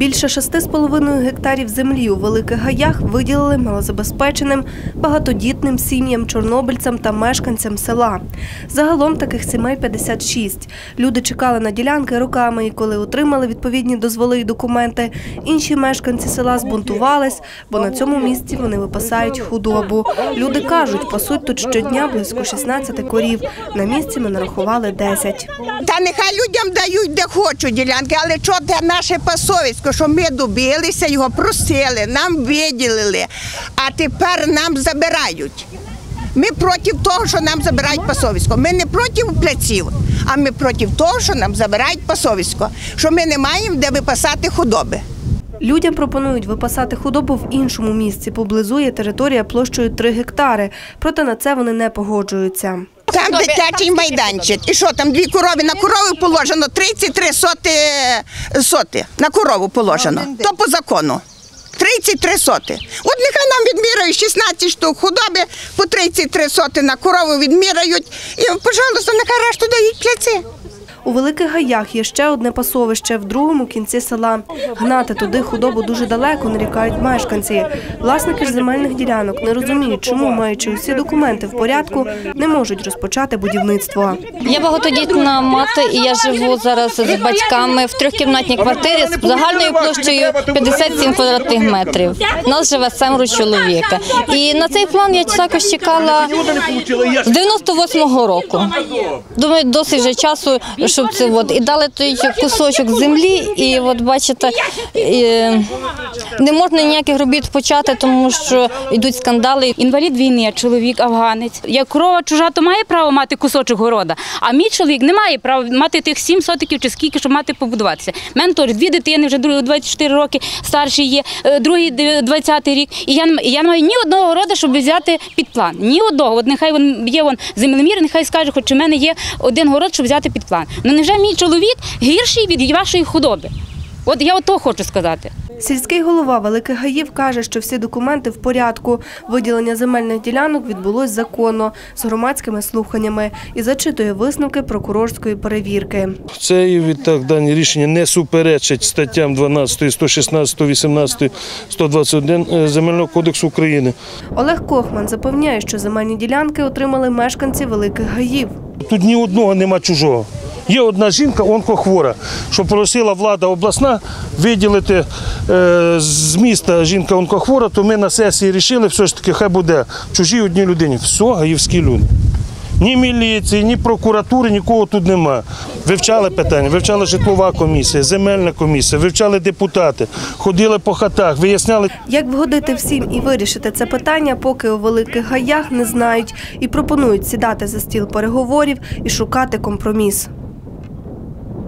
Більше 6,5 гектарів землі у Великих Гаях виділили малозабезпеченим, багатодітним сім'ям, чорнобильцям та мешканцям села. Загалом таких сімей 56. Люди чекали на ділянки роками і коли отримали відповідні дозволи і документи, інші мешканці села збунтувались, бо на цьому місці вони випасають худобу. Люди кажуть, пасуть тут щодня близько 16 корів. На місці ми нарахували 10. Та нехай людям дають де хочуть ділянки, але це наше пасовисько, що ми добилися, його просили, нам виділили, а тепер нам забирають. Ми проти того, що нам забирають пасовисько. Ми не проти пляців, а ми проти того, що нам забирають пасовисько, що ми не маємо де випасати худоби. Людям пропонують випасати худобу в іншому місці. Поблизу є територія площею 3 гектари. Проте на це вони не погоджуються. Там дитячий майданчик. І що там дві корови на корову положено 33 соти, соти на корову положено. То по закону. 33 соти. От нехай нам відміряють 16 штук худоби, по 33 соти на корову відмірають. І, пожалуйста, нехай решту дають пляці. У Великих Гаях є ще одне пасовище в другому кінці села. Гнати туди худобу дуже далеко, нарікають мешканці. Власники ж земельних ділянок не розуміють, чому, маючи усі документи в порядку, не можуть розпочати будівництво. Я багатодітна мати, і я живу зараз з батьками в трьохкімнатній квартирі з загальною площею 57 квадратних метрів. Нас живе семеро чоловіка. І на цей план я також чекала з 98-го року. Думаю, досить вже часу, щоб це от і дали той кусочок землі, і от бачите, е, не можна ніяких робіт почати, тому що йдуть скандали. Інвалід війни, чоловік афганець. Як корова чужа, то має право мати кусочок города. А мій чоловік не має права мати тих сім сотиків чи скільки, щоб мати побудуватися. У Мене теж дві дитини, вже другий 24 роки, старший є, е, другий 20 рік. І я, не я не маю ні одного города, щоб взяти під план. Ні одного. От нехай вон є вон землемір, нехай скаже, хоч у мене є один город, щоб взяти під план. Ну невже мій чоловік гірший від вашої худоби? От я ото хочу сказати. Сільський голова Великих Гаїв каже, що всі документи в порядку. Виділення земельних ділянок відбулось законно з громадськими слуханнями і зачитує висновки прокурорської перевірки. Це і відтак дані рішення не суперечать статтям 12, 116, 118, 121 е, Земельного кодексу України. Олег Кохман запевняє, що земельні ділянки отримали мешканці Великих Гаїв. Тут ні одного нема чужого. Є одна жінка, онкохвора, що просила влада обласна виділити е, з міста жінка онкохвора, то ми на сесії рішили, все ж таки, хай буде чужій одній людині. Все, гаївські люди. Ні міліції, ні прокуратури, нікого тут нема. Вивчали питання, вивчала житлова комісія, земельна комісія, вивчали депутати, ходили по хатах, виясняли. Як вгодити всім і вирішити це питання, поки у Великих Гаях не знають і пропонують сідати за стіл переговорів і шукати компроміс.